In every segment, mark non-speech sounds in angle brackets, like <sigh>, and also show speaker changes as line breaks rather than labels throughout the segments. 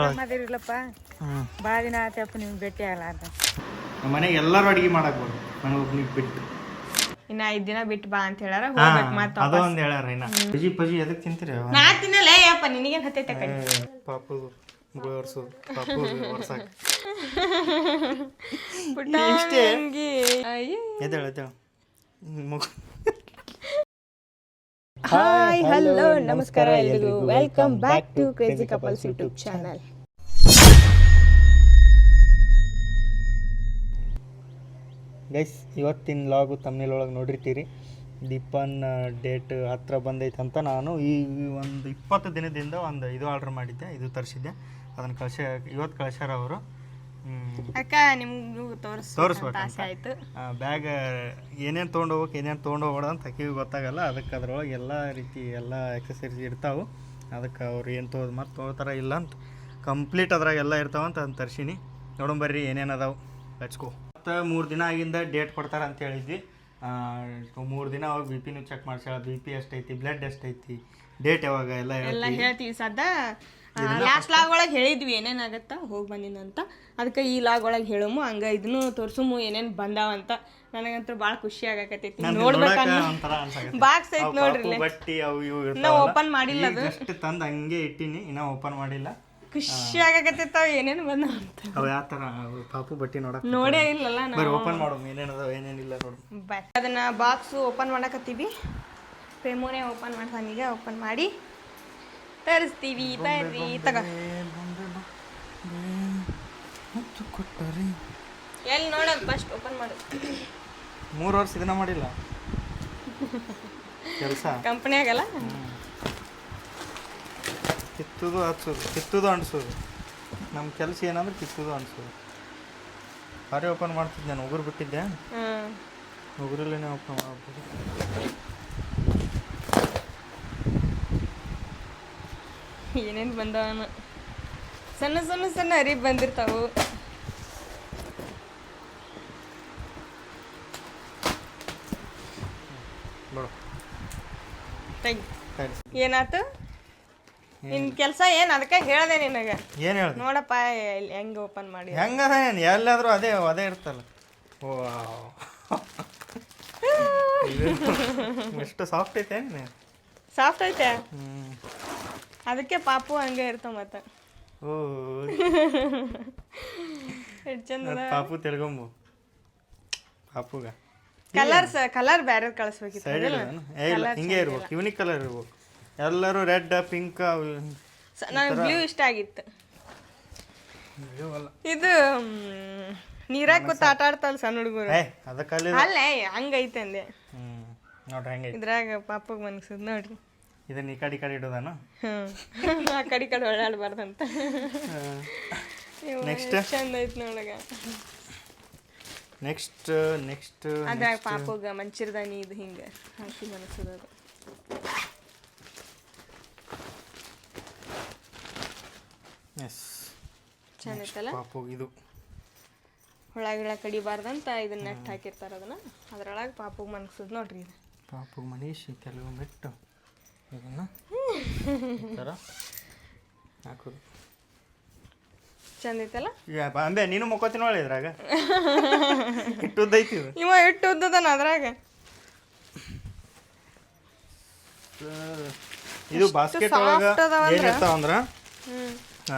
ಆರಾಮದಿರಿಲ್ಲಪ್ಪ ಭಾಳ ದಿನ ಆತಪ್ಪ ನಿಮ್ಗೆ ಭೇಟಿ ಆಗ್ಲಾರ್ದ
ನಮ್ಮ ಮನೆಗೆ ಎಲ್ಲರೂ ಅಡಿಗೆ ಮಾಡಕ್ ಬರು ನನಗೆ ಒಬ್ನಿಗೆ ಬಿಟ್ಟು.
ಇನ್ನ ಐದ್ ದಿನ ಬಿಟ್ಟು ಬಾ ಅಂತ ಹೇಳಾರ ಹೋಗ್ಬೇಕು ಮತ್ತ
ಅದು ಒಂದು ಹೇಳ್ಯಾರ ಇನ್ನ. ಪಜಿ ಪಜಿ ಎದಕ್ಕೆ ತಿಂತೀರಿ?
ನಾ ತಿನ್ನಲ್ಲ ಯಪ್ಪ ನಿನಗೇನ್ ಹತ್ತೈತೆ ಕೈ
ಪಾಪ ಒರ್ಸೋದು ಪಾಪು ಒರ್ಸಾಕ. ಇಷ್ಟೇ? ಎದ್ದೇಳು ಎದ್ದೇಳು. ಮುಗ
ಹಾಯ್ ಹಲೋ ನಮಸ್ಕಾರ ಎಲ್ರಿಗೂ. Welcome back to crazy couples YouTube channel
guys ಇವತ್ತಿನ ಲಾಗು ತಮ್ಮಿಲ್ ಒಳಗೆ ನೋಡಿರ್ತೀರಿ. ದೀಪನ್ ಡೇಟ್ ಹತ್ರ ಬಂದೈತೆ ಅಂತ ನಾನು ಈ ಒಂದು ಇಪ್ಪತ್ತು ದಿನದಿಂದ ಒಂದು ಇದು ಆರ್ಡ್ರ್ ಮಾಡಿದ್ದೆ ಇದು ತರಿಸಿದ್ದೆ. ಅದನ್ನು ಕಳ್ಸ ಇವತ್ತು ಕಳ್ಸ್ಯಾರ ಅವರು.
ಅಕ್ಕ ನಿಮ್ಗೂ ತೋರಿಸ್
ತೋರಿಸ್ಬೇಕು
ಆಸೆ ಆಯ್ತು.
ಬ್ಯಾಗ್ ಏನೇನು ತೊಗೊಂಡು ಹೋಗ್ಬೇಕು ಏನೇನು ತೊಗೊಂಡು ಹೋಗ್ಬೇಡ ಅಂತ ಅಕ್ಕಿಗೆ ಗೊತ್ತಾಗಲ್ಲ. ಅದಕ್ಕೆ ಅದ್ರೊಳಗೆ ಎಲ್ಲ ರೀತಿ ಎಲ್ಲ ಎಕ್ಸಸೈಸ್ ಇರ್ತಾವೆ. ಅದಕ್ಕೆ ಅವ್ರು ಏನು ತೊಗೊದು ಮತ್ತೆ ತೊಗೋತಾರ ಇಲ್ಲ ಅಂತ. ಕಂಪ್ಲೀಟ್ ಅದ್ರಾಗ ಎಲ್ಲ ಇರ್ತಾವ ಅಂತ ಅದನ್ನು ತರ್ಸೀನಿ. ನೋಡೋಣ ಬರ್ರಿ ಏನೇನು ಅದಾವೆ. ಹಚ್ಕೋ ಮತ್ತು ಮೂರು ದಿನ ಆಗಿಂದ ಡೇಟ್ ಕೊಡ್ತಾರೆ ಅಂತ ಹೇಳಿದ್ವಿ. ಮೂರು ದಿನ ಅವಾಗ ಬಿ ಪಿನೂ ಚೆಕ್ ಮಾಡ್ಸ್ಯಾಳ. ಬಿ ಪಿ ಎಷ್ಟೈತಿ ಬ್ಲಡ್ ಎಷ್ಟೈತಿ ಡೇಟ್ ಯಾವಾಗ ಎಲ್ಲ ಹೇಳ್ತೀವಿ
ಸದ್ದ. ಲಾಸ್ಟ್ ಲಾಗ್ ಒಳಗೆ ಹೇಳಿದ್ವಿ ಏನೇನಾಗತ್ತ ಹೋಗಿ ಬಂದಿನ ಅಂತ ಅದಕ್ಕೆ ಈ ಲಾಗ್ ಒಳಗೆ ಹೇಳಮು ಹಂಗ ಇದನ್ನು ತೋರ್ಸುಮು ಏನೇನ್ ಬಂದಾವಂತ. ನನಗಂತೂ ಭಾಳ ಖುಷಿ ಆಗಕತ್ತೈತಿ.
ನೋಡ್ಬೇಕು
ನೋಡ್ಬೇಕ
ನೋಡಾಕ ಒಂಥರ
ಬಾಕ್ಸ್ ಐತ್ ನೋಡ್ರಿ
ಬಟ್ಟಿ ಅವು ಇವು
ನಾ ಓಪನ್ ಮಾಡಿಲ್ಲ ಅದು.
ಜಸ್ಟ್ ತಂದು ಹಂಗೆ ಇಟ್ಟಿನಿ ಇನ್ನ ಓಪನ್ ಮಾಡಿಲ್ಲ.
ಖುಷಿ ಆಗಕತ್ತೈತಾವ ಏನೇನು ಬಂದಾವ ಅಂತ
ಅವ ಯಾವ ಥರ ಪಾಪು ಬಟ್ಟಿ ನೋಡಕ್
ನೋಡೇ ಇಲ್ಲಲ್ಲ ನಾವು.
ಓಪನ್ ಮಾಡು ಏನೇನದಾವ ಏನೇನಿಲ್ಲ ನೋಡು.
ಬಾಯ್ ಅದನ್ನ ಬಾಕ್ಸ್ ಓಪನ್ ಮಾಡಕತ್ತೀವಿ. ಪ್ರೇಮೋನೇ ಓಪನ್ ಮಾಡ್ತಾನೀಗ ಓಪನ್ ಮಾಡಿ. ತರಿಸ್ತೀವಿ ಬರ್ರಿ ತಗ. ಎಲ್ಲಿ ನೋಡೋದು ಫಸ್ಟ್ ಓಪನ್ ಮಾಡು.
ಮೂರು ವರ್ಷ ಇದನ್ನ ಮಾಡಿಲ್ಲ. ಕೆಲಸ.
ಕಂಪ್ನಿಯಾಗಲ್ಲ
ಕಿತ್ತುದು ಹಚ್ಚೋದು ಕಿತ್ತುದು ಅಂಟಿಸೋದು. ನಮ್ಮ ಕೆಲಸ ಏನಂದ್ರೆ ಕಿತ್ತುದು ಅಂಟಿಸೋದು. ಬಾರಿ ಓಪನ್ ಮಾಡ್ತಿದ್ದೆ ನಾನು ಉಗುರು ಬಿಟ್ಟಿದ್ದೆ. ಉಗುರಲ್ಲೇ ಓಪನ್ ಮಾಡ್ಬೋದು
ಏನೇನು ಬಂದವನ? ಸಣ್ಣ ಸಣ್ಣ ಸಣ್ಣ ಅರಿ ಬಂದಿರ್ತಾವು. ಏನಾತು? ನಿನ್ ಕೆಲಸ ಏನು? ಅದಕ್ಕೆ ಹೇಳ್ದೆ ನಿನಗೆ.
ಏನು ಹೇಳ
ನೋಡಪ್ಪ ಹೆಂಗ್ ಓಪನ್ ಮಾಡಿ
ಹೆಂಗ ಎಲ್ಲಾದ್ರೂ ಅದೇ ಅದೇ ಇರ್ತಲ್ಲ. ಓ ಎಷ್ಟು ಸಾಫ್ಟ್ ಐತೆ
ಸಾಫ್ಟ್ ಐತೆ? ಅದಕ್ಕೆ ಪಾಪು ಹಂಗೆ ಇರ್ತಾವ ಮತ್ತೆ.
ಓ
ಎಷ್ಟು ಚಂದ
ಪಾಪು ತೆಳ್ಗೊಂಬು ಪಾಪುಗ.
ಕಲರ್ಸ್ ಕಲರ್ ಬೇರೆ ಕಳಿಸ್ಬೇಕಿತ್ತು
ಸೈಡ್ ಇಲ್ಲ ಹಿಂಗೆ ಇರ್ಬೇಕು ಯೂನಿಕ್ ಕಲರ್ ಇರ್ಬೇಕು. ಎಲ್ಲರೂ ರೆಡ್ ಪಿಂಕ್
ನನಗೆ ಬ್ಲೂ ಇಷ್ಟ ಆಗಿತ್ತು. ಇದು ನೀರಾಗ ಕೂತ್ ಆಟ ಆಡ್ತಾವಲ್ಲ ಸಣ್ಣ ಹುಡುಗರು. ಅಲ್ಲೇ ಹಂಗೈತೆ ಅಂದೆ.
ನೋಡ್ರಿ ಹೆಂಗೈತೆ.
ಇದ್ರಾಗ ಪಾಪಗ್ ಮನ್ಸದ್ ನೋಡ್ರಿ.
ಇದನ್ನ ಈ ಕಡೆ ಈ ಕಡೆ ಇಡೋದಾನ?
ಹ್ಮ್. ಆ ಕಡೆ ಈ ಕಡೆ ಓಡಾಡಬಾರ್ದಂತ. Next
Next?
ಚಂದ ಐತ್ ನೋಡಗ.
ನೆಕ್ಸ್ಟ್ ನೆಕ್ಸ್ಟ್
ಅದ್ರಾಗ ಪಾಪಗ ಮಂಚಿರ್ದಾನಿ ಇದು ಹಿಂಗ. ಹಾಕಿ ಮನಸ್ಸದ ಅದು.
ಎಸ್
ಚಂದ ಐತಲ್ಲ
ಪಾಪು ಇದು.
ಹುಳ ಗಿಳ ಕಡಿಬಾರ್ದಂತ ಇದನ್ನ ನೆಟ್ ಹಾಕಿರ್ತಾರ ಅದನ್ನ. ಅದ್ರೊಳಗೆ ಪಾಪಗ್ ಮನಸ್ಸದ್ ನೋಡ್ರಿ ಇದು.
ಪಾಪು ಮನೀಶಿ ಕೆಲವು ಬಿಟ್ಟು ಇದನ್ನ? ಈ ಥರ ಹಾಕೋದು
ಚಂದ ಐತಲ್ಲ?
ಈಗ ಅಂಬೆ ನೀನು ಮುಕ್ಕೋತೀನಿ ನೋಡಿ ಇದ್ರಾಗ. ಇಟ್ಟುದ್ದೈತಿ ಇದು.
ಇವ ಇಟ್ಟು ಉದ್ದದನ ಅದ್ರಾಗ
ಇದು ಬಾಸ್ಕೆಟ್ ಒಳಗ
ಏನ್
ಇರ್ತಾವ ಅಂದ್ರ ಆ,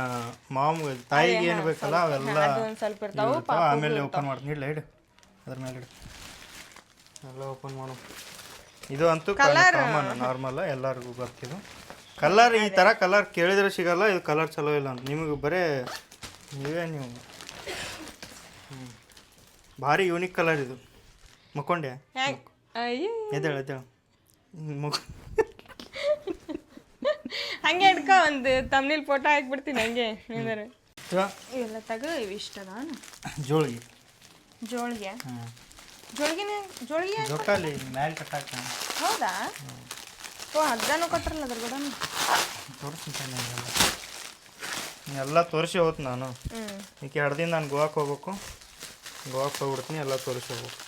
ಮಾಮ್ ತಾಯಿಗೆ ಏನು ಬೇಕಲ್ಲ ಅವೆಲ್ಲ
ಒಂದ್ ಸ್ವಲ್ಪ ಇರ್ತಾವು
ಇರ್ತಾವ. ಆಮೇಲೆ ಓಪನ್ ಮಾಡ್ತೀನಿ. ಇಡ್ಲ ಇಡು. ಅದ್ರ ಮೇಲೆ ಇಡು. ಎಲ್ಲ ಓಪನ್ ಮಾಡು. ಇದು ಅಂತೂ ಕಾಮನ್ ನಾರ್ಮಲ್ ಎಲ್ಲರಿಗೂ ಗೊತ್ತಿದೆ. ಕಲರ್ ಈ ಥರ ಕಲರ್ ಕೇಳಿದ್ರೆ ಸಿಗಲ್ಲ ಇದು ಕಲರ್ ಚಲೋ ಇಲ್ಲ ಅಂತ. ನಿಮಗೆ ಬರೇ ನೀವೇ ನೀವು. ಭಾರಿ ಯೂನಿಕ್ ಕಲರ್ ಇದು. ಮಕ್ಕೊಂಡೆ? ಎದ್ದೇಳು ಎದ್ದೇಳು. ಮುಕ್
ಹಂಗೆ ಹಿಡ್ಕೊ ಒಂದು ತಮ್ನಿಲ್ ಫೋಟೋ ಹಾಕ್ಬಿಡ್ತೀನಿ ಹಂಗೆ ಇವೆಲ್ಲ ತಗೋ ಇವಿಷ್ಟ ಇಷ್ಟ ಅದಾವ
ಜೋಳಿಗೆ.
ಜೋಳಿಗೆ? ಜೋಳಿಗೆನೆ ಜೋಳಿಗೆ
ಜೋಕಾಲಿ ಮ್ಯಾಲೆ ಕಟ್ಟಾಕ
ಹೌದಾ? ಓ ಹಗ್ಗನೂ ಕೊಟ್ರಲ್ಲ ಅದ್ರ ಕೂಡ
ತೋರಿಸ್ತೀನಿ ಎಲ್ಲ ತೋರಿಸಿ ಹೋತ್ ನಾನು.
ಈ
ಈಗ ಎರಡು ದಿನ ನಾನು ಗೋವಾಕ್ಕೆ ಹೋಗ್ಬೇಕು. ಗೋವಾಕ್ಕೆ ಹೋಗ್ಬಿಡ್ತೀನಿ ಎಲ್ಲ ತೋರಿಸಿ ಹೋಗ್ಬೇಕು.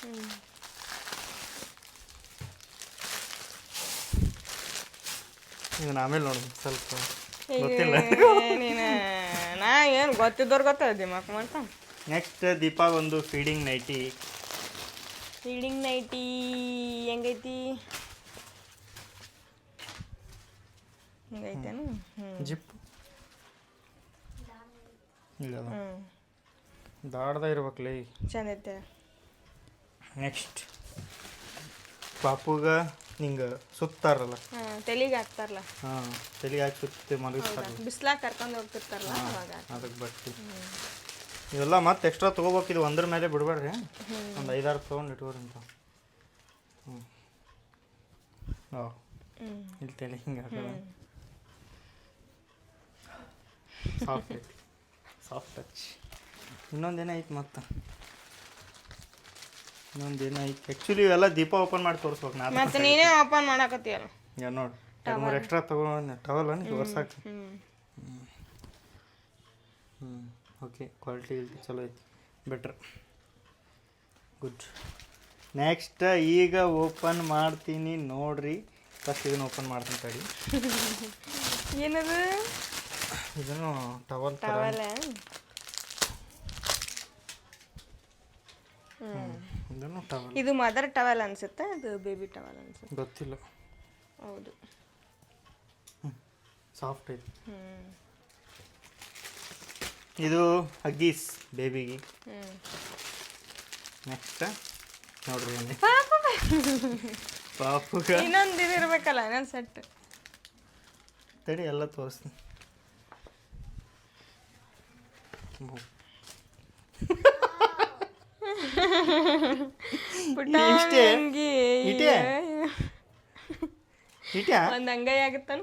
ಈಗ
ಇದನ್ನ ಆಮೇಲೆ ನೋಡ್ಬೇಕು ಸ್ವಲ್ಪ ಗೊತ್ತಿಲ್ಲ.
ನೀನು. ನಾ ಏನು ಗೊತ್ತಿದ್ದವ್ರು ಗೊತ್ತದ ದಿಮಾಕ್ ಮಾಡ್ತಾ
ನೆಕ್ಸ್ಟ್ ದೀಪಾ ಒಂದು ಫೀಡಿಂಗ್ ನೈಟಿ
ಫೀಡಿಂಗ್ ನೈಟಿ ಹೆಂಗೈತಿ? ಹಿಂಗೈತೇನು
ಜಿಪ್. ಇಲ್ಲ ದಾಡ್ದ ಇರ್ಬೇಕಲ್ಲ
ಚಂದ ಐತೆ
ನೆಕ್ಸ್ಟ್. ಪಾಪುಗ ಹಿಂಗೆ ಸುತ್ತಾರಲ್ಲ.
ತಲೆಗೆ ಹಾಕ್ತಾರಲ್ಲ.
ಹಾಂ ತಲೆಗೆ ಹಾಕಿ ಸುತ್ತಿ ಮಲಗಿಸ್ತಾರಲ್ಲ
ಬಿಸ್ಲಾಗ ಕರ್ಕೊಂಡು ಹೋಗ್ತಿರ್ತಾರಲ್ಲ
ಅದಕ್ಕೆ ಬಟ್ಟಿ. ಇವೆಲ್ಲ ಮತ್ತೆ ಎಕ್ಸ್ಟ್ರಾ ತೊಗೋಬೇಕು. ಇದು ಒಂದ್ರ ಮೇಲೆ ಬಿಡಬೇಡ್ರಿ. ಒಂದು ಐದಾರು ತೊಗೊಂಡು ಇಟ್ಕೋರಿ ಅಂತ. ಹ್ಞೂ ಇಲ್ಲಿ ತಲೆ ಹಿಂಗೆ ಹಾಕೋದು ಸಾಫ್ಟ್ ಸಾಫ್ಟ್ ಟಚ್ ಇನ್ನೊಂದೇನೋ ಐತಿ ಮತ್ತೆ? ಇನ್ನೊಂದೇನೋ ಐತಿ? ಆ್ಯಕ್ಚುಲಿ ಇವೆಲ್ಲ ದೀಪ ಓಪನ್ ಮಾಡಿ ತೋರಿಸ್ಬೇಕು
ಮತ್ತೆ ನೀನೇ ಓಪನ್ ಮಾಡಾಕತ್ತೀಯಲ್ಲ
ಯಾ ನೋಡಿ ಎರಡು ಮೂರು ಎಕ್ಸ್ಟ್ರಾ ತೊಗೊಂಡು ಟವಲ್ ನೀವು ವರ್ಷಕ್ಕೆ
ಹ್ಞೂ
ಹ್ಞೂ ಓಕೆ ಕ್ವಾಲಿಟಿ ಗಿಲ್ಟಿ ಚಲೋ ಐತಿ. ಬೆಟ್ರ್ ಗುಡ್ ನೆಕ್ಸ್ಟ್ ಈಗ ಓಪನ್ ಮಾಡ್ತೀನಿ ನೋಡ್ರಿ. ಫಸ್ಟ್ ಇದನ್ನು ಓಪನ್ ಮಾಡ್ತೀನಿ ತಡಿ. <laughs>
ಏನದು?
ಇದನ್ನು ಟವಲ್
ಟವಲ್
ಇದನ್ನು ಟವಲ್
ಇದು ಮದರ್ ಟವಲ್ ಅನ್ಸುತ್ತೆ? ಅದು ಬೇಬಿ ಟವಲ್ ಅನ್ಸುತ್ತೆ?
ಗೊತ್ತಿಲ್ಲ.
ಹೌದು.
ಸಾಫ್ಟ್ ಐತಿ.
ಹ್ಞೂ
ಇದು ಹಗ್ಗೀಸ್ ಬೇಬಿಗೆ. ನೆಕ್ಸ್ಟ್? ನೋಡ್ರಿ ಪಾಪುಗ.
ಇನ್ನೊಂದು ಇದು ಇರಬೇಕಲ್ಲ ಇನ್ನೊಂದು ಸೆಟ್.
ತಡಿ ಎಲ್ಲ ತೋರಿಸ್ತೀನಿ. ಇಷ್ಟೇ? ಇಟೇ? ಇಟ್ಯಾ?
ಒಂದು ಅಂಗೈ ಆಗುತ್ತಾನ?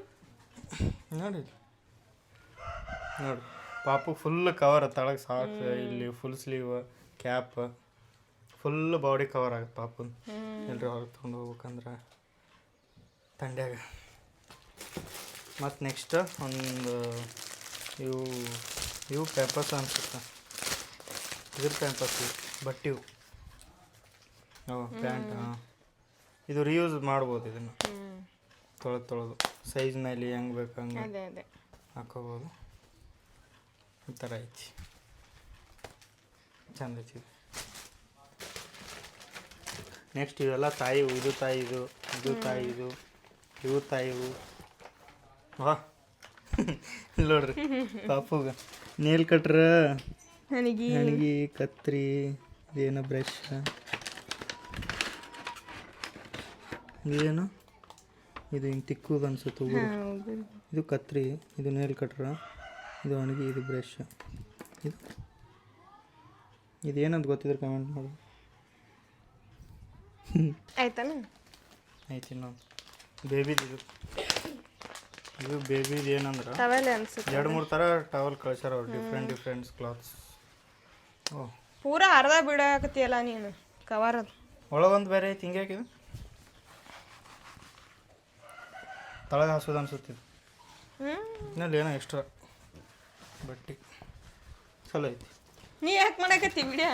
ನೋಡಿ ನೋಡಿ ಪಾಪು ಫುಲ್ ಕವರ್ ತಳಗೆ ಸಾಕ್ಸ್ ಇಲ್ಲಿ full sleeve cap full body cover ಆಗುತ್ತೆ ಪಾಪುನ್ ಎಲ್ಲರೂ ಹೊರಗೆ ತೊಗೊಂಡು ಹೋಗ್ಬೇಕಂದ್ರೆ ತಂಡ್ಯಾಗ. ಮತ್ತು ನೆಕ್ಸ್ಟ್ ಒಂದು ಇವು ಇವು ಪೇಪರ್ಸ್ ಅನ್ಸುತ್ತೆ. ಇದ್ರ ಪೇಪರ್ಸ್ ಇವು ಬಟ್ಟಿವು ಅವು ಪ್ಯಾಂಟ್ ಹಾಂ. ಇದು ರಿಯೂಸ್ ಮಾಡ್ಬೋದು ಇದನ್ನು. ತೊಳೆದು ತೊಳೆದು. ಸೈಜ್ ಮೇಲೆ ಹೆಂಗೆ ಬೇಕು ಹಂಗೆ ಹಾಕೋಬೋದು. ಈ ಥರ ಐತಿ. ಚಂದ ಐತಿ ನೆಕ್ಸ್ಟ್ ಇವೆಲ್ಲ ತಾಯಿ ಇದು ತಾಯಿ ಇದು ಇದು ತಾಯಿ ಇದು ಇವು ತಾಯಿ ಇವು ವಾ ನೋಡ್ರಿ ಪಾಪುಗ. ನೇಲ್ ಕಟ್ರ
ನನಗೆ.
ನನಗೆ ಕತ್ರಿ ಏನು ಬ್ರಷ್ ಇದೇನು? ಇದು ಹಿಂಗೆ ತಿಕ್ಕುದು ಅನ್ಸುತ್ತೆ. ಇದು ಕತ್ರಿ ಇದು ನೇಲ್ ಕಟ್ರ ಇದು ಅವನಿಗೆ ಇದು ಬ್ರಷ್ ಇದು? ಇದೇನಂತ ಗೊತ್ತಿದ್ರೆ ಕಮೆಂಟ್ ಮಾಡಿ.
ಆಯ್ತಾನ
ಆಯ್ತು ಇನ್ನೊಂದು. ಬೇಬಿದು ಇದು. ಇದು ಬೇಬಿದು ಏನಂದ್ರೆ?
ಟವೆಲ್ ಅನ್ಸುತ್ತೆ.
ಎರಡು ಮೂರು ಥರ ಟವೆಲ್ ಕಳ್ಸ್ಯಾರ ಅವ್ರು. ಡಿಫ್ರೆಂಟ್ ಡಿಫ್ರೆಂಟ್ಸ್ ಕ್ಲಾತ್ಸ್ ಓ.
ಪೂರ ಅರ್ಧ ಬಿಡಾಕತ್ತಿಯಲ್ಲ ನೀನು. ಕವರ್ ಅದು.
ಒಳಗೊಂದು ಬೇರೆ ಐತಿ ಹಿಂಗೆ ಹಾಕಿದು ತಳಗೆ ಹಾಸೋದು ಅನ್ಸುತ್ತೆ ಇದು.
ಹ್ಞೂ
ಇನ್ನಲ್ಲಿ ಏನೋ ಎಕ್ಸ್ಟ್ರಾ ಬಟ್ಟೆ. ಚಲೋ ಐತಿ.
ನೀ ಯಾಕೆ ಮಾಡಕತ್ತಿ ವಿಡಿಯೋ?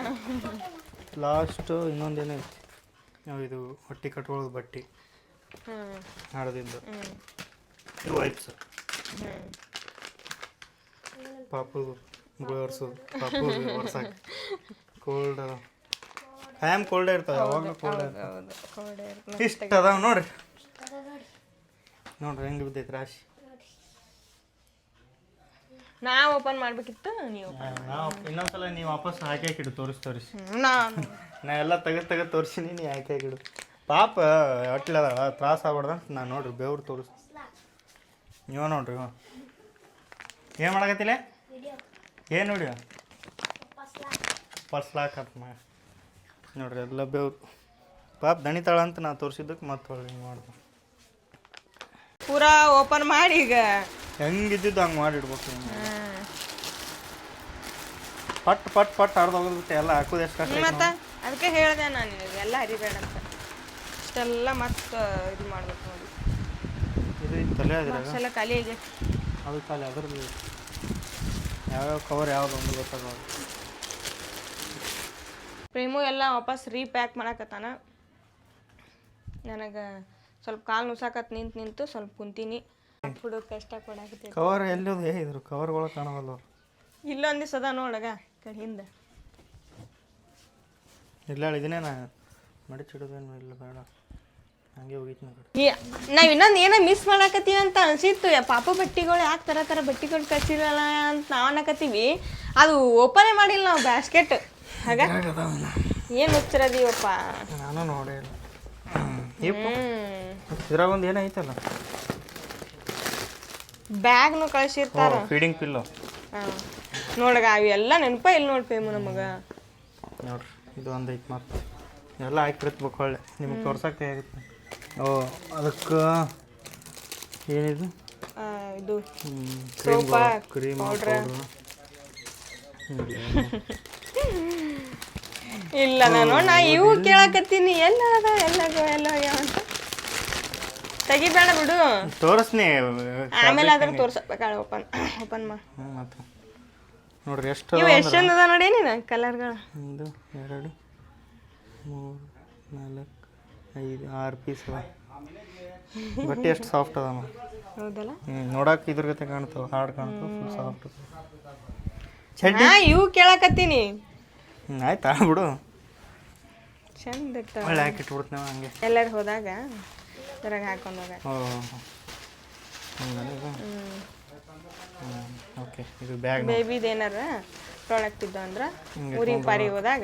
ಲಾಸ್ಟು ಇನ್ನೊಂದೇನೋ ಐತಿ. ನಾವು ಇದು ಹೊಟ್ಟೆ ಕಟ್ಕೊಳ್ಳೋದು ಬಟ್ಟೆ. ಇದು ವೈಪ್ಸ್
ಹ್ಞೂ
ಪಾಪು ಮುಗುಳು ಒರ್ಸೋದು. ಪಾಪು ಒರ್ಸಕ್ಕೆ ಕೋಲ್ಡ್ ಖಾಯಂ ಕೋಲ್ಡ್ ಇರ್ತವೆ ಯಾವಾಗಲೂ ಕೋಲ್ಡ್ ಇಷ್ಟು ಅದಾವ ನೋಡ್ರಿ. ನೋಡ್ರಿ ಹೆಂಗೆ ಬಿದ್ದೈತೆ ರಾಶಿ.
ನಾ ಓಪನ್ ಮಾಡ್ಬೇಕಿತ್ತು ನೀವು
ನಾವು ಇನ್ನೊಂದ್ಸಲ ನೀವು ವಾಪಸ್ ಹಾಕಿ ಹಾಕಿಡು ತೋರಿಸಿ ತೋರಿಸಿ.
ನಾನು.
ನಾ ಎಲ್ಲ ತೆಗೆದು ತೆಗೆದು ತೋರಿಸಿನಿ ನೀ ಹಾಕಿ ಹಾಕಿಡು. ಪಾಪ ಹೊಟ್ಲದ ತ್ರಾಸ ಆಗ್ಬಾರ್ದು ಅಂತ ನಾನು ನೋಡ್ರಿ ಬೇವ್ರು ತೋರಿಸ್. ನೀವು ನೋಡ್ರಿ ಏನು ಮಾಡಕತ್ತಿಲ್ಲ ಏನು ನೋಡಿ ಪರ್ಸ್ಲಾಕ್ ಅಂತ ಮಾ ನೋಡ್ರಿ ಎಲ್ಲ ಬೇವ್ರು. ಪಾಪ ದಣಿತಾಳ ಅಂತ ನಾ ತೋರಿಸಿದ್ದಕ್ಕೆ ಮತ್ತೆ ಹೊಳ್ಳಿ ಮಾಡ್ದೆ.
ಪೂರಾ ಓಪನ್ ಮಾಡಿ ಈಗ.
ಹೆಂಗಿದ್ದಿದ್ದು ಹಂಗೆ ಮಾಡಿಡ್ಬೇಕು ಹಿಂಗೆ. ಪಟ್ ಪಟ್ ಪಟ್ ಹರಿದು ಹೋಗ್ಬಿಟ್ಟು ಎಲ್ಲ ಹಾಕೋದು ಎಷ್ಟು ಕಷ್ಟ ಐತೆ
ಮತ್ತ? ಅದಕ್ಕೆ ಹೇಳ್ದೆ ನಾನು ನಿನಗೆ ಎಲ್ಲ ಹರಿಬೇಡ ಅಂತ ಇಷ್ಟೆಲ್ಲ ಮತ್ತೆ ಇದು ಮಾಡ್ಬೇಕು ನೋಡಿ.
ಇದು ಇನ್ ತಲೆ ಅದ್ರಾಗ?
ಬಾಕ್ಸ್ ಎಲ್ಲ ಖಾಲಿ ಇದೆ.
ಅದು ತಲೆ ಅದರಲ್ಲಿ ಯಾವ್ಯಾವ ಕವರ್ ಯಾವ್ದು ಒಂದು ಗೊತ್ತಾಗ
ಪ್ರೇಮು ಎಲ್ಲ ವಾಪಸ್ ರೀಪ್ಯಾಕ್ ಮಾಡಕತ್ತಾನ. ನನಗೆ ಸ್ವಲ್ಪ ಕಾಲು ನುಸಾಕತ್ ನಿಂತು ನಿಂತು ಸ್ವಲ್ಪ ಕುಂತೀನಿ. ಹುಡುಗ ಕಷ್ಟ
ಕವರ್ ಎಲ್ಲಿದೆ ಇದ್ರ ಕವರ್ಗಳು ಕಾಣವಲ್ಲ
ಇಲ್ಲೊಂದು ಅದ ನೋಡಗ ಕಡೆ ಹಿಂದೆ.
ಇಲ್ಲ ಇದನ್ನೇ ನಾ ಮಡಿಚಿಡೋದೇನು ಇಲ್ಲ ಬೇಡ. ಹಂಗೆ ಹೋಗಿತ್ತು ನಾ
ಈ ನಾವ್ ಇನ್ನೊಂದು ಏನೋ ಮಿಸ್ ಮಾಡಾಕತ್ತೀವಿ ಅಂತ ಅನ್ಸಿತ್ತು. ಯಾ ಪಾಪ ಬಟ್ಟಿಗಳು ಯಾಕೆ ತರ ತರ ಬಟ್ಟಿಗಳು ಕಚ್ಚಿರಲ್ಲ ಅಂತ ನಾವ್ ಅನ್ನಕತ್ತೀವಿ ಅದು ಓಪನೇ ಮಾಡಿಲ್ಲ ನಾವು ಬ್ಯಾಸ್ಕೆಟ್ ಹಾಗ ಏನು ಹುಚ್ಚರದೀವಪ್ಪ
ನಾನು ನೋಡೇ ಇಲ್ಲ. ಇದ್ರಾಗ ಒಂದು ಏನೈತಲ್ಲ?
ಬ್ಯಾಗ್ನು ಕಳಿಸಿರ್ತಾರ.
ಫೀಡಿಂಗ್ ಪಿಲ್ಲು
ಹಾಂ. ನೋಡಗ ಅವೆಲ್ಲ ನೆನಪ ಇಲ್ಲಿ ನೋಡಿ ಪೇಮು ನಮಗೆ.
ನೋಡ್ರಿ ಇದು ಒಂದು ಐತೆ ಮತ್ತೆ ಎಲ್ಲ ಹಾಕಿರ್ಬೇಕು ಹೊಳ್ಳೆ ನಿಮಗೆ ತೋರ್ಸಕ್ಕೆ ಆಗುತ್ತೆ ಓ ಅದಕ್ಕೆ ಏನಿದು?
ಇದು Soap,
ಕ್ರೀಮ್.
ಇಲ್ಲ ನಾನು ನಾ ಇವು ಕೇಳಕತ್ತೀನಿ. ಎಲ್ಲ ಅದ ಎಲ್ಲ ಎಲ್ಲ ಅಂತ. ತೆಗಿಬೇಡ ಬಿಡು.
ತೋರಿಸ್ನಿ
ಆಮೇಲೆ ಅದ್ರ ತೋರ್ಸಬೇಕಾಳ ಓಪನ್ ಓಪನ್ ಮಾ
ಮತ್ತು. ನೋಡ್ರಿ ಎಷ್ಟು
ಇವು ಎಷ್ಟು ಚಂದ ಅದ ನೋಡಿ ನೀನು ಕಲರ್ಗಳು
ಒಂದು ಎರಡು ಮೂರು ನಾಲ್ಕು ಐದು ಆರು ಪೀಸ್ ಅದ ಬಟ್ಟೆ ಎಷ್ಟು ಸಾಫ್ಟ್ ಅದ
ಹೌದಲ್ಲ?
ನೋಡಕ್ಕೆ ಇದ್ರ ಜೊತೆ ಕಾಣ್ತಾವ ಹಾರ್ಡ್ ಕಾಣ್ತಾವ ಫುಲ್ ಸಾಫ್ಟ್ ಚಡ್ಡಿ?
ಇವು ಕೇಳಕತ್ತೀನಿ.
ಆಯ್ತಾ ಬಿಡು.
ಚಂದ ಇರ್ತಾವ.
ಒಳ್ಳೆ ಹಾಕಿ ಇಟ್ಬಿಡ್ತೀನಿ ಹಂಗೆ.
ಎಲ್ಲರೂ ಹೋದಾಗ? ಇದ್ರಾಗ ಹ್ಮ್
ಹ್ಞೂ ಓಕೆ. ಇದು ಬ್ಯಾಗ್
ಬೇಬಿದು ಏನಾರ ಪ್ರಾಡಕ್ಟ್ ಇದ್ದು ಅಂದ್ರೆ ಊರಿಗೆ ಪಾರಿ ಹೋದಾಗ.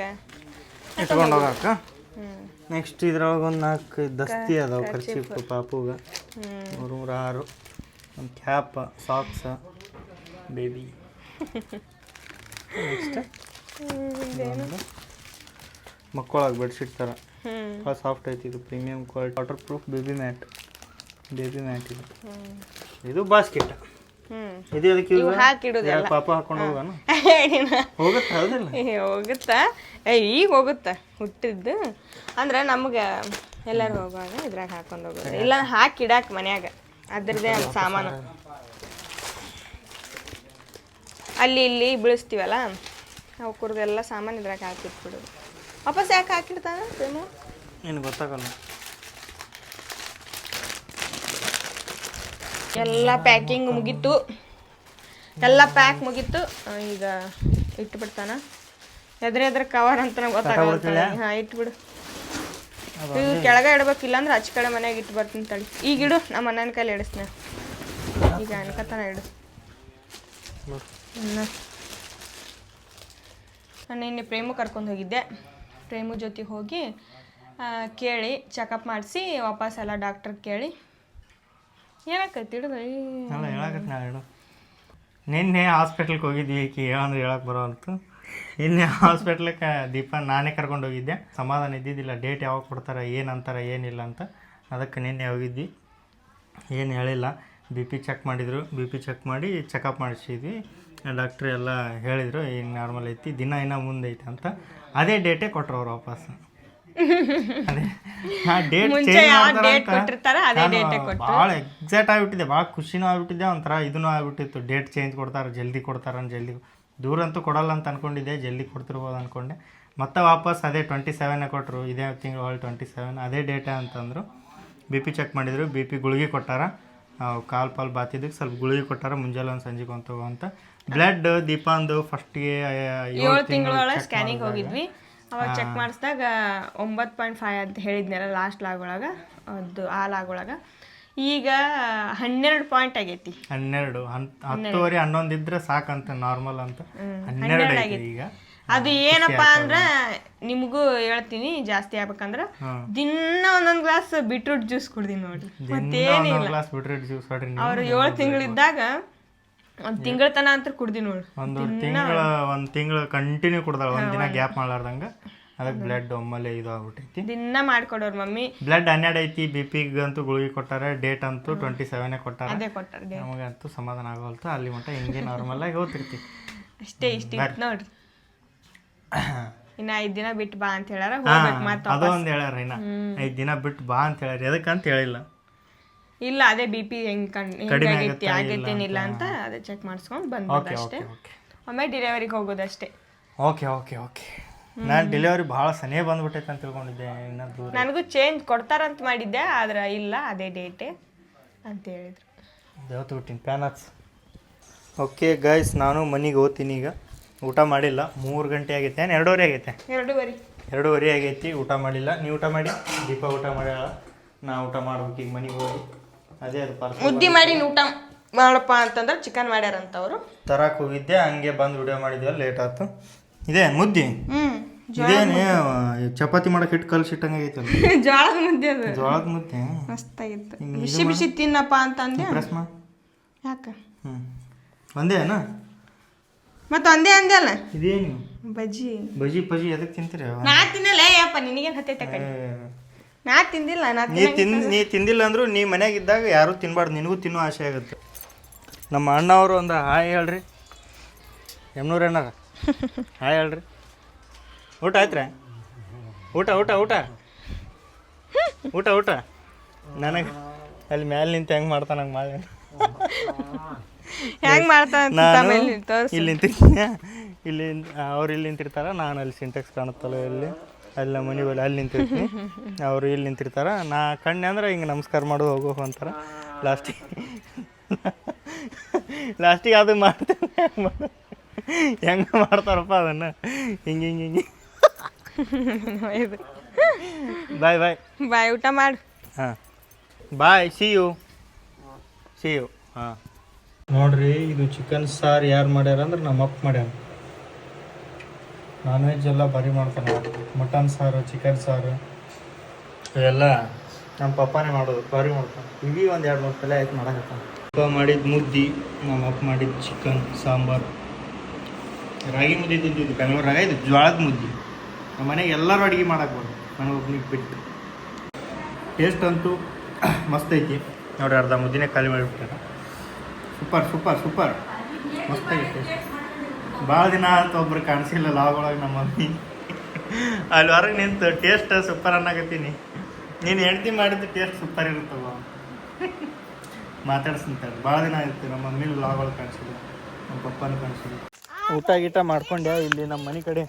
ಇಟ್ಕೊಂಡು ನೆಕ್ಸ್ಟ್ ಇದ್ರೊಳಗೆ <laughs> ಒಂದು ನಾಲ್ಕು ದಸ್ತಿ ಅದಾವೆ ಖರ್ಚಿಪ್ಪು ಪಾಪುಗ. ಮೂರು ಮೂರು ಆರು. ಒಂದು ಕ್ಯಾಪ ಸಾಕ್ಸ ಬೇಬಿ. ನೆಕ್ಸ್ಟ್ ಮಕ್ಕಳಾಗ ಬೆಡ್ಶೀಟ್ ಥರ ಭಾಳ ಸಾಫ್ಟ್ ಐತಿ ಇದು premium quality. Waterproof baby mat. Baby mat ಇದು. ಇದು ಬಾಸ್ಕೆಟ್.
ಹ್ಮ್.
ಇದು ಅದಕ್ಕೆ
ಇವು ಹಾಕಿಡೋದಿಲ್ಲ
ಪಾಪ ಹಾಕೊಂಡು ಹೋಗೋಣ <laughs> ಹೋಗುತ್ತಾ? ಹೌದಿಲ್ಲ.
ಏ, ಹೋಗುತ್ತಾ? ಏ ಈಗ ಹೋಗುತ್ತಾ? ಹುಟ್ಟಿದ್ದು. ಅಂದ್ರೆ ನಮಗೆ ಎಲ್ಲರೂ ಹೋಗುವಾಗ ಇದ್ರಾಗ ಹಾಕೊಂಡು ಹೋಗೋದು. ಇಲ್ಲ ಹಾಕಿ ಇಡಾಕ ಮನ್ಯಾಗ. ಅದ್ರದ್ದೇ ಒಂದು ಸಾಮಾನು. ಅಲ್ಲಿ ಇಲ್ಲಿ ಬೀಳಿಸ್ತೀವಲ್ಲ? ಅವಕ್ಕೂರ್ದೆಲ್ಲ ಸಾಮಾನು ಇದ್ರಾಗ ಹಾಕಿಟ್ಬಿಡೋದು. ವಾಪಸ್ ಯಾಕೆ ಹಾಕಿರ್ತಾನೆ ಪ್ರೇಮು
ಏನು ಗೊತ್ತಾಗಲ್ಲ.
ಎಲ್ಲ ಪ್ಯಾಕಿಂಗ್ ಮುಗೀತು. ಎಲ್ಲ ಪ್ಯಾಕ್ ಮುಗೀತು. ಈಗ ಇಟ್ಬಿಡ್ತಾನ. ಎದ್ರ ಎದ್ರ ಕವರ್ ಅಂತ ಗೊತ್ತಾಗಲ್ಲ ಹಾಂ ಇಟ್ಬಿಡು. ಇದು ಕೆಳಗೆ ಇಡ್ಬೇಕಿಲ್ಲ ಅಂದ್ರೆ ಆಚೆ ಕಡೆ ಮನ್ಯಾಗ ಇಟ್ಟು ಬರ್ತೀನಿ ತಳಿ ಈಗ ಇಡು ನಮ್ಮ ಅಣ್ಣನ ಕೈಲಿ ಇಡಿಸ್ನ ಈಗ ಅನ್ಕತನ ಇಡು. ನಾನು ನಿನ್ನೆ ಪ್ರೇಮ ಕರ್ಕೊಂಡು ಹೋಗಿದ್ದೆ. ಪ್ರೇಮು ಜೊತೆ ಹೋಗಿ ಕೇಳಿ ಚೆಕಪ್ ಮಾಡಿಸಿ, ವಾಪಸ್ ಎಲ್ಲ ಡಾಕ್ಟರ್ ಕೇಳಿ. ಏನಾಕೈತಿ ಹಿಡಿದು
ಅಲ್ಲ ನಿನ್ನೆ ಹಾಸ್ಪಿಟ್ಲಿಗೆ ಹೋಗಿದ್ವಿ ಈಕಿ ಹೇಳಂದ್ರೆ ಹೇಳಕ್ಕೆ ಬರೋಲ್ತು ನಿನ್ನೆ ಹಾಸ್ಪಿಟ್ಲಿಗೆ ದೀಪ ನಾನೇ ಕರ್ಕೊಂಡು ಹೋಗಿದ್ದೆ. ಸಮಾಧಾನ ಇದ್ದಿದ್ದಿಲ್ಲ. ಡೇಟ್ ಯಾವಾಗ ಕೊಡ್ತಾರೆ ಏನು ಅಂತಾರೆ ಏನಿಲ್ಲ ಅಂತ. ಅದಕ್ಕೆ ನಿನ್ನೆ ಹೋಗಿದ್ವಿ ಏನು ಹೇಳಿಲ್ಲ. ಬಿ ಪಿ ಚೆಕ್ ಮಾಡಿದರು. ಬಿ ಪಿ ಚೆಕ್ ಮಾಡಿ ಚೆಕಪ್ ಮಾಡಿಸಿದ್ವಿ. ಡಾಕ್ಟ್ರ್ ಎಲ್ಲ ಹೇಳಿದರು ಏನು ನಾರ್ಮಲ್ ಐತಿ ದಿನ ಇನ್ನೂ ಮುಂದೆ ಐತೆ ಅಂತ. ಅದೇ ಡೇಟೇ ಕೊಟ್ರು ಅವ್ರು ವಾಪಸ್. ಅದೇ ಆ ಡೇಟ್
ಮುಂಚೆ
ಚೇಂಜ್
ಯಾವ
ಮಾಡ್ತಾರೆ
ಡೇಟ್ ಕೊಟ್ಟಿರ್ತಾರ ಅದೇ ಡೇಟೇ ಕೊಟ್ಟು
ಭಾಳ ಎಕ್ಸಾಕ್ಟ್ ಆಗಿಬಿಟ್ಟಿದೆ ಭಾಳ ಖುಷಿನೂ ಆಗಿಬಿಟ್ಟಿದೆ ಒಂಥರ ಇದೂ ಆಗ್ಬಿಟ್ಟಿತ್ತು. ಡೇಟ್ ಚೇಂಜ್ ಕೊಡ್ತಾರೆ ಜಲ್ದಿ ಕೊಡ್ತಾರೆ ಅಂತ ಜಲ್ದಿ. ದೂರ ಅಂತೂ ಕೊಡಲ್ಲ ಅಂತ ಅನ್ಕೊಂಡಿದ್ದೆ ಜಲ್ದಿ ಕೊಡ್ತಿರ್ಬೋದು ಅಂದ್ಕೊಂಡೆ ಮತ್ತೆ ವಾಪಸ್ ಅದೇ ಟ್ವೆಂಟಿ ಸೆವೆನೇ ಕೊಟ್ಟರು ಇದೇ ತಿಂಗಳು ಟ್ವೆಂಟಿ ಸೆವೆನ್ ಅದೇ ಡೇಟೇ ಅಂತಂದರು. ಬಿ ಪಿ ಚೆಕ್ ಮಾಡಿದರು ಬಿ ಪಿ ಗುಳಿಗೆ ಕೊಟ್ಟಾರ. ಕಾಲು ಪಾಲು ಬಾತಿದ್ದಕ್ಕೆ ಸ್ವಲ್ಪ ಗುಳಿಗೆ ಕೊಟ್ಟಾರ ಮುಂಜಾನೆ ಒಂದು ಸಂಜೆಗೆ ಒಂದು ತಗೋಂತ ಬ್ಲಡ್ ದೀಪಾಂದು ಫಸ್ಟ್ಗೆ
ಏಳು ತಿಂಗಳೊಳಗೆ ಸ್ಕ್ಯಾನಿಂಗ್ ಹೋಗಿದ್ವಿ. ಅವಾಗ ಚೆಕ್ ಮಾಡಿಸಿದಾಗ ಒಂಬತ್ತು ಪಾಯಿಂಟ್ ಫೈವ್ ಅಂತ ಹೇಳಿದ್ನಲ್ಲ ಲಾಸ್ಟ್ ಲಾಗ್ ಒಳಗೆ ಅದು ಆ ಲಾಗ್ ಒಳಗೆ. ಈಗ ಹನ್ನೆರಡು ಪಾಯಿಂಟ್ ಆಗೈತಿ.
ಹನ್ನೆರಡು ಹನ್ ಹತ್ತುವರೆ ಹನ್ನೊಂದು ಇದ್ರೆ ಸಾಕಂತ ನಾರ್ಮಲ್ ಅಂತ. ಹನ್ನೆರಡು ಆಗಿದೆ ಈಗ.
ಅದು ಏನಪ್ಪಾ ಅಂದ್ರ ನಿಮಗೂ ಹೇಳ್ತೀನಿ ಜಾಸ್ತಿ ಆಗ್ಬೇಕಂದ್ರ ದಿನ ಒಂದೊಂದ್ ಗ್ಲಾಸ್ ಬೀಟ್ರೂಟ್ ಜ್ಯೂಸ್ ಕುಡ್ದೀನಿ ನೋಡ್ರಿ
ಮತ್ತೇನಿಲ್ಲ. ಗ್ಲಾಸ್ ಬಿಟ್ರೆ ಜ್ಯೂಸ್ ಹೊಡ್ರಿ ನೀವು
ಅವ್ರು ಏಳು ತಿಂಗಳಿದ್ದಾಗ ಒಂದ್ ತಿಂಗಳ ತನ ಅಂತ ಕುಡ್ದಿ ನೋಡ್ರಿ
ಒಂದು ತಿಂಗಳ ಒಂದು ತಿಂಗಳು ಕಂಟಿನ್ಯೂ ಕುಡ್ದಾಳ ಒಂದು ದಿನ ಗ್ಯಾಪ್ ಮಾಡ್ಲಾರ್ದಂಗ. ಅದಕ್ಕೆ ಬ್ಲಡ್ ಒಮ್ಮೆಲೆ ಇದು ಆಗ್ಬಿಟ್ಟೈತಿ
ದಿನ ಮಾಡ್ಕೊಡೋರ್ ಮಮ್ಮಿ.
ಬ್ಲಡ್ ಹನ್ನೆರಡು ಐತಿ ಬಿ ಪಿಗಂತೂ ಗುಳಿಗೆ ಕೊಟ್ಟಾರೆ ಡೇಟ್ ಅಂತೂ ಟ್ವೆಂಟಿ ಸೆವೆನ್ ಕೊಟ್ಟಾರೆ.
ಅದೇ ಕೊಟ್ಟಾರ
ನಮಗಂತೂ ಸಮಾಧಾನ ಆಗೋಲ್ತು ಅಲ್ಲಿ ಮಟ್ಟ ಹಿಂಗೆ ನಾರ್ಮಲ್ ಆಗಿ ಹೋಗ್ತಿರ್ತಿ.
ಅಷ್ಟೇ ಇಷ್ಟ ನೋಡ್ರಿ. ಇನ್ನ ಐದ್ ದಿನ ಬಿಟ್ಟು ಬಾ ಅಂತ ಹೇಳಾರ ಹೋಗ್ಬೇಕು ಮತ್ತ
ಅದು ಒಂದು ಹೇಳ್ಯಾರ ಇನ್ನ. ಐದು ದಿನ ಬಿಟ್ಟು ಬಾ ಅಂತ ಹೇಳ್ಯಾರ. ಎದಕ್ಕಂತ ಹೇಳಿಲ್ಲ.
ಇಲ್ಲ ಅದೇ ಬಿ ಪಿ ಹೆಂಗ್ ಕಣ್ ಹೆಂಗಾಗೈತಿ ಆಗೈತೇನಿಲ್ಲ ಅಂತ. ಅದೇ ಚೆಕ್ ಮಾಡಿಸ್ಕೊಂಡ್ ಬಂದ್ಬಿಟ್ಟು
ಓಕೆ
ಅಷ್ಟೇ.
ಓಕೆ ಓಕೆ
ಒಮ್ಮೆ ಡಿಲಿವರಿಗೆ ಹೋಗೋದಷ್ಟೇ
ಓಕೆ ಓಕೆ ಓಕೆ ನಾನು ಡೆಲಿವರಿ ಭಾಳ ಸನೇ ಬಂದ್ಬಿಟ್ಟೈತೆ ಅಂತ ತಿಳ್ಕೊಂಡಿದ್ದೆ ಇನ್ನ ದೂರ
ನನಗೂ ಚೇಂಜ್ ಕೊಡ್ತಾರಂತ ಮಾಡಿದ್ದೆ ಆದ್ರೆ ಇಲ್ಲ ಅದೇ ಡೇಟೆ ಅಂತ ಹೇಳಿದ್ರು.
ದೇವತ್ತು ಬಿಟ್ಟಿನಿ ಪ್ಯಾನ್ ಓಕೆ ಗೈಸ್ ನಾನು ಮನೆಗೆ ಹೋಗ್ತೀನಿ ಈಗ. ಊಟ ಮಾಡಿಲ್ಲ ಮೂರು ಗಂಟೆ ಆಗೈತೆ ಏನು ಎರಡೂವರೆ ಆಗೈತೆ?
ಎರಡೂವರೆ.
ಎರಡೂವರೆ ಆಗೈತಿ ಊಟ ಮಾಡಿಲ್ಲ. ನೀವು ಊಟ ಮಾಡಿ? ದೀಪ ಊಟ ಮಾಡ್ಯಾಳ ನಾ ಊಟ ಮಾಡ್ಬೇಕು ಈಗ ಮನೆಗೆ ಹೋಗಿ. ಅದೇ ಅದು ಪಾರ್ಸಲ್
ಮುದ್ದಿ ಮಾಡಿ ಊಟ ಮಾಡಪ್ಪ ಅಂತಂದ್ರೆ ಚಿಕನ್ ಮಾಡ್ಯಾರಂತ ಅವರು
ತರಕ್ಕೆ ಹೋಗಿದ್ದೆ ಹಂಗೆ ಬಂದು ವಿಡಿಯೋ ಮಾಡಿದ್ವಿ ಲೇಟ್ ಆಯ್ತು. ಇದೇ ಮುದ್ದಿ?
ಹ್ಮ್
ಇದೇನೇ ಚಪಾತಿ ಮಾಡಕ್ಕೆ ಹಿಟ್ಟು ಕಲ್ಸಿಟ್ಟಂಗೆ ಆಗೈತಲ್ಲ. <laughs>
ಜೋಳದ ಮುದ್ದೆ ಅದು.
ಜೋಳದ ಮುದ್ದೆ?
ಮಸ್ತಾಗಿತ್ತು. ಬಿಸಿ ಬಿಸಿ ತಿನ್ನಪ್ಪ ಅಂತ ಅಂದೆ
ಪ್ರೆಸ್ ಮಾ
ಯಾಕ?
ಹ್ಞೂ ಒಂದೇ ಅಣ್ಣ?
ಮತ್ತ ಒಂದೇ ಅಂದೆ ಅಲ್ಲ?
ಇದೇನು?
ಬಜ್ಜಿ.
ಬಜ್ಜಿ ಪಜಿ ಎದಕ್ಕೆ ತಿಂತೀರಿ
ನಾ ತಿನ್ನಲ್ಲ ಯಪ್ಪ ನಿನಗೇನು ಹತ್ತೈತೆ ಕಡೆ? ನಾ ತಿಂದಿಲ್ಲ ನಾ
ನೀ ತಿನ್ ನೀ ತಿಂದಿಲ್ಲ ಅಂದ್ರು ನೀ ಮನ್ಯಾಗ ಇದ್ದಾಗ ಯಾರು ತಿನ್ಬಾರ್ದು ನಿನಗೂ ತಿನ್ನೋ ಆಸೆ ಆಗುತ್ತೆ. ನಮ್ಮ ಅಣ್ಣವರು ಒಂದು ಹಾಯ್ ಹೇಳ್ರಿ. ಎಮ್ನೂರು ಅಣ್ಣಾರ. ಹಾಯ್ ಹೇಳ್ರಿ. ಊಟ ಆಯ್ತ್ರ? ಊಟ ಊಟ ಊಟ? ಊಟ ಊಟ? ನನಗೆ ಅಲ್ಲಿ ಮ್ಯಾಲೆ ನಿಂತು ಹೆಂಗೆ ಮಾಡ್ತಾನಂಗೆ ಮಾಡಿ <laughs>
ಹೆಂಗ್ ಮಾಡ್ತಾ
ನಾನು ಇಲ್ಲಿ ನಿಂತಿರ್ತೀನಿ. ಇಲ್ಲಿ ಅವ್ರು ಇಲ್ಲಿ ನಿಂತಿರ್ತಾರ ನಾನು ಅಲ್ಲಿ ಸಿಂಟೆಕ್ಸ್ ಕಾಣುತ್ತಲ್ಲ ಇಲ್ಲಿ. ಅಲ್ಲಿ ನಮ್ಮ ಮನೆ ಬಳಿ ಅಲ್ಲಿ ನಿಂತಿರ್ತೀನಿ. <laughs> ಅವರು ಇಲ್ಲಿ ನಿಂತಿರ್ತಾರ. ನಾ ಕಣ್ಣೆ ಅಂದ್ರೆ ಹಿಂಗೆ ನಮಸ್ಕಾರ ಮಾಡು ಹೋಗೋ ಅಂತಾರ. ಲಾಸ್ಟಿಗೆ ಲಾಸ್ಟಿಗೆ <laughs> ಅದು ಮಾಡ್ತೇನೆ. ಹೆಂಗೆ ಮಾಡ್ತಾರಪ್ಪ ಅದನ್ನು? ಹಿಂಗೆ ಹಿಂಗೆ ಹಿಂಗೆ. ಬಾಯ್ ಬಾಯ್
ಬಾಯ್ ಊಟ ಮಾಡು.
ಹಾಂ. Bye see you see you ಹಾಂ. ನೋಡ್ರಿ, ಇದು ಚಿಕನ್ ಸಾರು ಯಾರು ಮಾಡ್ಯಾರ ಅಂದ್ರೆ ನಮ್ಮ ಅಪ್ಪ ಮಾಡ್ಯಾರ. ನಾನ್ ವೆಜ್ ಎಲ್ಲ ಭಾರಿ ಮಾಡ್ತಾನೆ. ಮಟನ್ ಸಾರು ಚಿಕನ್ ಸಾರು, ಇವೆಲ್ಲ ನಮ್ಮ ಪಪ್ಪನೇ ಮಾಡೋದು, ಭಾರಿ ಮಾಡ್ತಾನೆ. ಇವಿ ಒಂದು ಎರಡು ಮೂರು ಸಲ ಆಯ್ತು ಮಾಡಕ್ಕ ಅಪ್ಪ ಮಾಡಿದ ಮುದ್ದಿ ನಮ್ಮ ಅಪ್ಪ ಮಾಡಿದ ಚಿಕನ್ ಸಾಂಬಾರು. ರಾಗಿ ಮುದ್ದೆ ತಿಂತಿದ್ವಿ ಬೆಂಗಳೂರಾಗ ಇದು ಜ್ವಾಳದ ಮುದ್ದಿ. ನಮ್ಮ ಮನೆಗೆ ಎಲ್ಲರೂ ಅಡುಗೆ ಮಾಡಕ್ಕೆ ಬರೋದು ನನಗೆ ಒಬ್ಬನಿಗೆ ಬಿಟ್ಟು. ಟೇಸ್ಟ್ ಅಂತೂ ಮಸ್ತ್ ಐತಿ. ನೋಡಿ ಅರ್ಧ ಮುದ್ದಿನೇ ಖಾಲಿ ಮಾಡಿಬಿಟ್ಟಾರ. Super super super. ಮಸ್ತ್ ಐತಿ. ಭಾಳ ದಿನ ಆಯ್ತು ಒಬ್ರು ಕಾಣಿಸಿಲ್ಲ ಲಾಗೊಳಗೆ ನಮ್ಮ ಮಮ್ಮಿ ಅಲ್ಲಿ ಹೊರಗೆ ನಿಂತು ಟೇಸ್ಟ್ ಸೂಪರ್ ಅನ್ನಾಗತ್ತೀನಿ ನೀನು ಹೆಂಡತಿ ಮಾಡಿದ್ದು ಟೇಸ್ಟ್ ಸೂಪರ್ ಇರುತ್ತವ ಮಾತಾಡ್ಸಂತ ಭಾಳ ದಿನ ಆಯ್ತು ನಮ್ಮ ಮಮ್ಮಿ ಒಳಗೆ ಕಾಣಿಸಿಲ್ಲ, ನಮ್ಮ ಪಪ್ಪನ ಕಾಣಿಸಿಲ್ಲ. ಊಟ ಗೀಟ ಮಾಡ್ಕೊಂಡೆ ಇಲ್ಲಿ ನಮ್ಮ ಮನೆ ಕಡೆ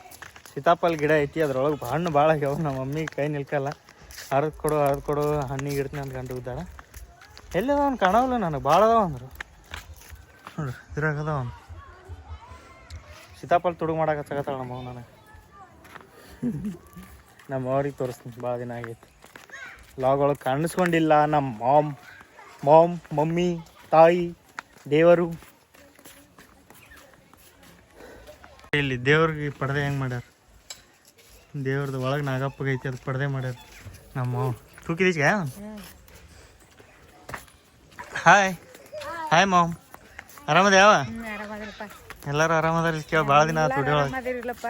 ಸೀತಾಫಲ ಗಿಡ ಐತಿ, ಅದ್ರೊಳಗೆ ಹಣ್ಣು ಭಾಳ ಆಗ್ಯಾವ. ನಮ್ಮ ಮಮ್ಮಿ ಕೈ ನಿಲ್ಕಲ್ಲ. ಹರಿದು ಕೊಡು ಹರಿದು ಕೊಡು, ಹಣ್ಣಿಗೆ ಇಡ್ತೀನಿ ಅಂತ ಗಂಡು ಬಿದ್ದಾಳ ಎಲ್ಲಿ ಅವನು? ಕಾಣವಲ್ಲ ನನಗೆ. ಭಾಳ ಅದಾವ ಅಂದರು. ನೋಡ್ರಿ ಇದ್ರಾಗದ ಅವ್ನು. ಸೀತಾಫಲ ತುಡುಗು ಮಾಡಕತ್ತಾಳ ನಮ್ಮ ನನಗೆ. ನಮ್ಮ ಅವ್ರಿಗೆ ತೋರಿಸ್ತೀನಿ ಭಾಳ ದಿನ ಆಗೈತಿ. ಲಾಗ್ ಒಳಗೆ ಕಾಣಿಸ್ಕೊಂಡಿಲ್ಲ ನಮ್ಮ ಮಾಮ್ ಮಾಮ್ ಮಮ್ಮಿ ತಾಯಿ ದೇವರು. ಇಲ್ಲಿ ದೇವ್ರಿಗೆ ಪಡದೆ ಹೆಂಗೆ ಮಾಡ್ಯಾರ? ದೇವ್ರದ್ದು ಒಳಗೆ ನಾಗಪ್ಪಗೆ ಐತಿ ಅದು ಪಡದೆ ಮಾಡ್ಯಾರ ನಮ್ಮ ತೂಕಿದೀಗ? Hi hi ma'am. ಆರಾಮದ ಎಲ್ಲಾರು ಆರಾಮದಾರ ಕೇಳ ಭಾಳ ದಿನ ಆಯ್ತು ವಿಡಿಯೋ
ಆರಾಮದಿರಲ್ಲಪ್ಪ.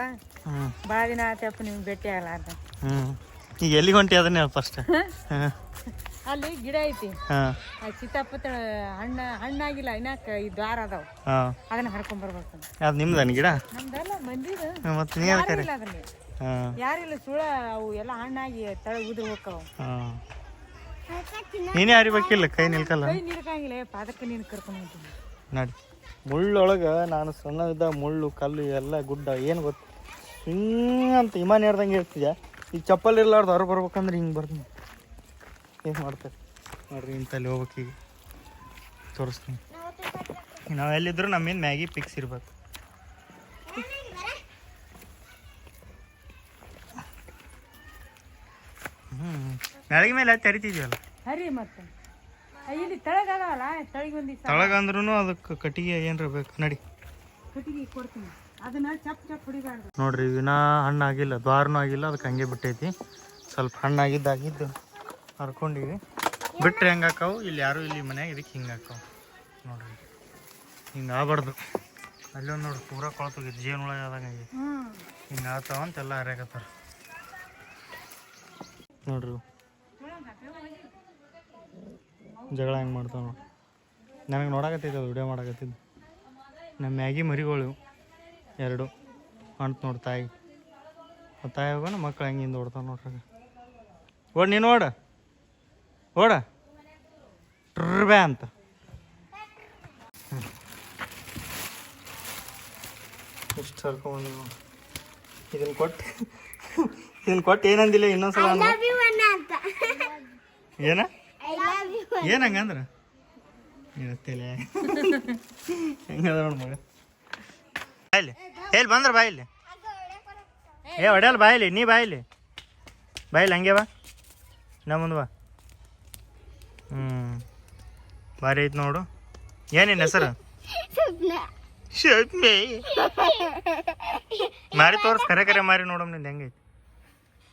ಭಾಳ ದಿನ ಆತಪ್ಪ ನಿಮ್ಗೆ ಭೇಟಿ ಆಗಲಾರ್ದ.
ಹ್ಞೂ ಈಗ ಎಲ್ಲಿಗೆ ಹೊಂಟಿ ಅದನ್ನ ಫಸ್ಟ್
ಅಲ್ಲಿ ಗಿಡ ಐತಿ. ಸೀತಾಪತ್ರ ಹಣ್ಣ ಹಣ್ಣಾಗಿಲ್ಲ ಇನ್ನಾಕ ಈ ದ್ವಾರ ಅದಾವ. ಅದನ್ನ ಹರ್ಕೊಂಡ್ ಬರ್ಬೇಕು.
ಅದು ನಿಮ್ದನ್ ಗಿಡ?
ನಮ್ದೆಲ್ಲ ಮಂದಿದ.
ಮತ್ತು ನೀ
ಯಾರಿಲ್ಲ ಸುಳ ಅವು ಎಲ್ಲ ಹಣ್ಣಾಗಿ ತಳ ಉದುರು ಹೋಗ್ತಾವ
ನೀನೇ ಅರಿಬೇಕಿಲ್ಲ ಕೈ ನಿಲ್ಕಲ್ಲ?
ಕೈ ನಿಲ್ಕಂಗಿಲ್ಲ ಅದಕ್ಕೆ ನೀನು ಕರ್ಕೊಂಡು ಹೋಗ್ತೀನಿ.
ನಡಿ. ಮುಳ್ಳೊಳಗೆ ನಾನು ಸಣ್ಣದ ಮುಳ್ಳು ಕಲ್ಲು ಎಲ್ಲ ಗುಡ್ಡ ಏನು ಗೊತ್ತು? ಹಿಂಗೆ ಅಂತ ಇಮಾನ್ ಹೇಳ್ದಂಗೆ ಇರ್ತಿದ್ಯಾ ಈ ಚಪ್ಪಲ್ ಇರ್ಲಾರ್ದು ಹೊರ ಬರ್ಬೇಕಂದ್ರೆ ಹಿಂಗೆ ಬರ್ತೀನಿ ಏನು ಮಾಡ್ತಾರೆ? ನೋಡ್ರಿ ಇಂಥಲ್ಲಿ ಹೋಗ್ಬೇಕು ಈಗ. ತೋರಿಸ್ತೀನಿ. ನಾವು ಎಲ್ಲಿದ್ರು ನಮ್ಮಿಂದ ಮ್ಯಾಗಿ ಪಿಕ್ಸ್ ಇರ್ಬೇಕು. ಹ್ಞೂ ಮ್ಯಾಳಿಗೆ ಮೇಲೆ ತೆರಿತಿದ್ವಲ್ಲ
ಹರಿ ಮತ್ತೆ. ಇಲ್ಲಿ ತಳಗ ಅದಾವಲ್ಲ ತಳಗ ಒಂದಿ
ತಳಗಂದ್ರೂ ಅದಕ್ಕೆ ಕಟ್ಟಿಗೆ ಏನ್ರ ಬೇಕು ನಡಿ.
ಕಟ್ಟಿಗೆ ಕೊಡ್ತೀನಿ. ಅದನ್ನ ಚಪ್ ಚಪ್ ಹೊಡಿಬಾರ್ದು.
ನೋಡ್ರಿ ವಿನಾ ಹಣ್ಣಾಗಿಲ್ಲ ದ್ವಾರನೂ ಆಗಿಲ್ಲ ಅದಕ್ಕೆ ಹಂಗೆ ಬಿಟ್ಟೈತಿ. ಸ್ವಲ್ಪ ಹಣ್ಣಾಗಿದ್ದಾಗಿದ್ದು ಹರ್ಕೊಂಡಿವಿ. ಬಿಟ್ರೆ ಹೆಂಗೆ ಹಾಕಾವು? ಇಲ್ಲಿ ಯಾರು ಇಲ್ಲಿ ಮನ್ಯಾಗ ಇದಕ್ಕೆ ಹಿಂಗೆ ಹಾಕಾವು. ನೋಡ್ರಿ ಹಿಂಗೆ ಆಗ್ಬಾರ್ದು. ಅಲ್ಲಿ ಒಂದು ನೋಡ್ರಿ ಪೂರ ಕೊಳತೋಗಿತ್ತು ಜೇನು ಒಳಗೆ ಆದಂಗೆ ಹಿಂಗೆ ಆತಾವ ಅಂತೆಲ್ಲ ಹರಿಯಾಕತ್ತಾರ. ನೋಡ್ರಿ ಇವು. ಜಗಳ ಹೆಂಗೆ ಮಾಡ್ತಾವ ನೋಡಿ. ನನಗೆ ನೋಡಕತ್ತಿದ್ದೆ ಅದು ವಿಡಿಯೋ ಮಾಡಕತ್ತಿದ್ದು. ನಮ್ಮ ಮ್ಯಾಗಿ ಮರಿಗಳು ಎರಡು. ಅಂತ ನೋಡಿ ತಾಯಿ. ತಾಯಿ ಹೋಗೋಣ ಮಕ್ಳು ಹೆಂಗೆ ಹಿಂದೆ ಓಡ್ತಾವೆ ನೋಡ್ರಿ ಓಡ್ ನೀನು ಓಡ. ಓಡ. ಟ್ರಬೆ ಅಂತ. ಎಷ್ಟು ಹರ್ಕೊಂಬಂದಿ ಇದನ್ನ ಕೊಟ್ಟು ಇದನ್ನು ಕೊಟ್ಟು ಏನಂದಿಲ್ಲ ಇನ್ನೊಂದ್ಸಲ ಏನ? <laughs> ಏನ್ ಹಂಗಂದ್ರ? ಇರತ್ತಿಲ್ಲ ಹೆಂಗದ ನೋಡು ಮಗ. ಬಾಯಿಲಿ ಎಲ್ಲಿ ಬಂದ್ರ ಬಾಯಿಲಿ ಏ ಹೊಡೆಯಲ್ಲ ಬಾಯಿಲಿ ನೀ ಬಾಯಿಲಿ ಬಾಯಿಲಿ ಹಂಗೆ ಬಾ. ನಾ ಮುಂದ ಬಾ. ಹ್ಞೂ ಭಾರಿ ಐತೆ ನೋಡು. ಏನೇನು ಹೆಸರು? ಮಾರಿ ತೋರ್ಸ್ ಕರೆ ಕರೆ ಮಾರಿ ನೋಡಮ್ನಿಂದ ಹೆಂಗೈತಿ.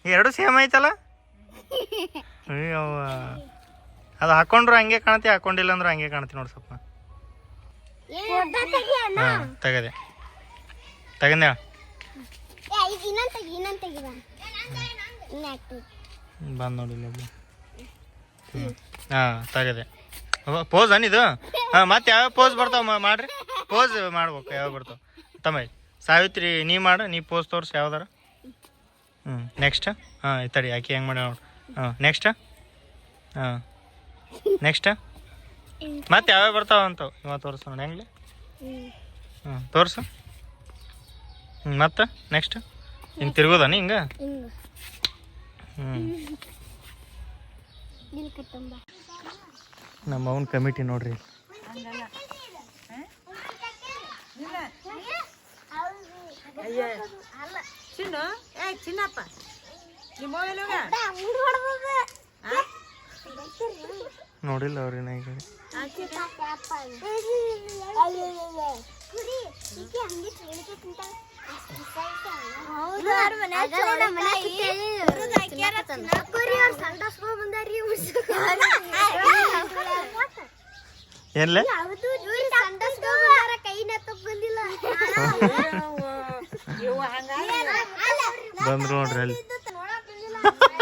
ಎರಡು ಸೇಮ್ ಐತಲ್ಲ? <laughs> ಅಯ್ಯವ್ವ. ಅದು ಹಾಕೊಂಡ್ರು ಹಂಗೆ ಕಾಣತಿ ಹಾಕೊಂಡಿಲ್ಲ ಅಂದ್ರೆ ಹಂಗೆ ಕಾಣತಿ ನೋಡಿ ಸ್ವಲ್ಪ ಹಾಂ ತೆಗದೆ. ತೆಗಂದೆ ಬಂದು ನೋಡಿಲ್ಲ ಹಾಂ ತೆಗದೆ. ಪೋಸ್ ಅನಿದು ಹಾಂ ಮತ್ತೆ ಯಾವ ಪೋಸ್ ಬರ್ತಾವ ಮಾಡ್ರಿ. ಪೋಸ್ ಮಾಡ್ಬೇಕು ಯಾವ ಬರ್ತಾವ. ತಮ್ಮ ಸಾವಿತ್ರಿ ನೀ ಮಾಡು ನೀ ಪೋಸ್ ತೋರ್ಸಿ ಯಾವ್ದಾರ. ಹ್ಞೂ ನೆಕ್ಸ್ಟ್ ಹಾಂ ತಡಿ ಆಕೆ ಹೆಂಗೆ ಮಾಡಿ ಹಾ ಹಾಂ ನೆಕ್ಸ್ಟ್ ಹಾಂ. ನೆಕ್ಸ್ಟ್ ಮತ್ತೆ ಯಾವ್ಯಾವ ಬರ್ತಾವ ಅಂತ ಇವ ತೋರಿಸು ನೋಡಿ ಹೆಂಗ್ಲಿ? ಹ್ಞೂ ತೋರಿಸು. ಹ್ಞೂ ಮತ್ತೆ? ನೆಕ್ಸ್ಟ್ ಹಿಂಗೆ ತಿರ್ಗೋದಾನ ಹಿಂಗೆ? ಹ್ಞೂ ನಮ್ಮ ಅವನ ಕಮಿಟಿ ನೋಡ್ರಿ.
ಚಿನ್ನು? ಏ ಚಿನ್ನಪ್ಪ. ನಿಮ್ಮ ಮೊಬೈಲ್ ಹೋಗ
ನೋಡಿಲ್ಲ ಅವ್ರಿನ ಈಗ
ಹಂಗ
ಬಂದ್ರು ನೋಡ್ರಿ ಅಲ್ಲಿ. <laughs> <laughs>